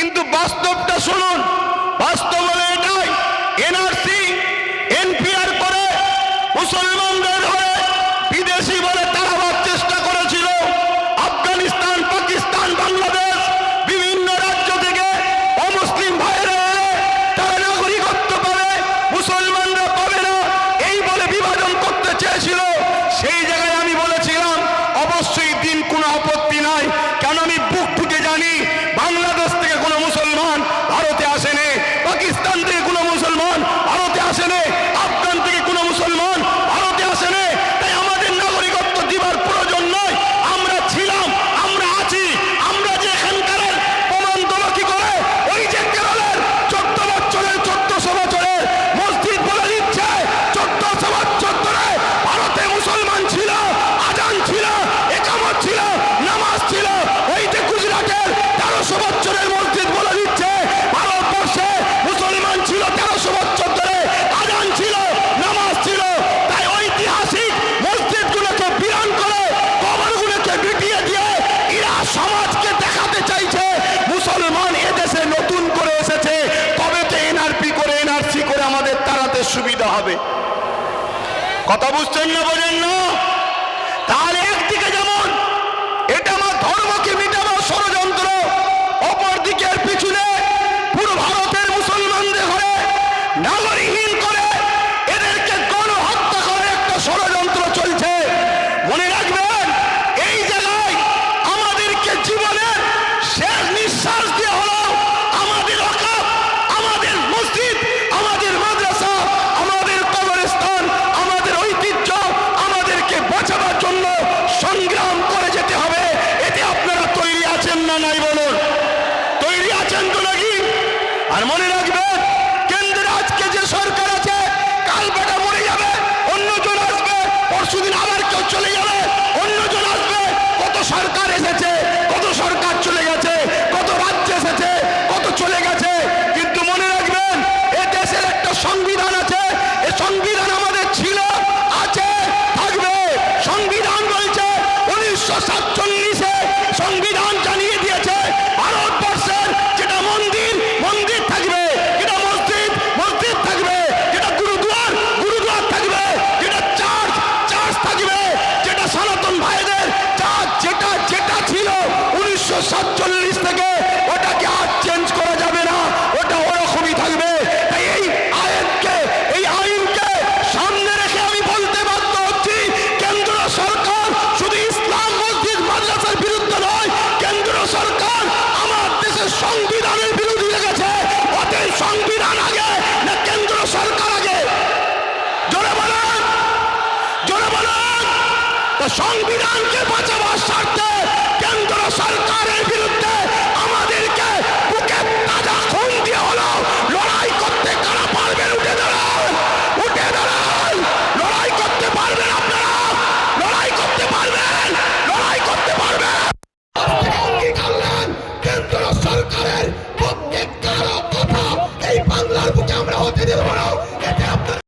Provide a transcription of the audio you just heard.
কিন্তু বাস্তবটা শুনুন। বাস্তব হলে এটাই, এনআরসি, এনপিআর করে মুসলমানদের হয়ে বিদেশি বলে তাড়াবার চেষ্টা করেছিল। আফগানিস্তান, পাকিস্তান, বাংলাদেশ, বিভিন্ন রাজ্য থেকে অমুসলিম ভাইরা তারা নাগরিকত্ব পাবে, মুসলমানরা পাবে না, এই বলে বিভাজন করতে চেয়েছিল। কথা বুঝছেন না বোঝেন না? তাহলে একদিকে যেমন এটা আমার ধর্মকে মিটাবার ষড়যন্ত্র অপর দিকের পিছনে পুরো ভারতের মুসলমানদের ঘরে নাগরিকহীন করে নাই বলুন। তৈরি আছেন তো নাকি? আর মনে রাখবেন কেন্দ্রে আজকে যে সরকার আছে, কাল বেটা মরে যাবে, অন্যজন আসবে, পরশুদিন আরও সাতচল্লিশ সংবিধানকে বাঁচাবার স্বার্থে কেন্দ্র সরকারের বিরুদ্ধে আমাদেরকে বুকে তাজা খুন দিয়ে হলো। লড়াই করতে কারা পারবেন? উঠে দাঁড়ান। উঠে দাঁড়ান। লড়াই করতে পারবেন আপনারা? লড়াই করতে পারবেন? লড়াই করতে পারবেন? কেন্দ্র সরকারের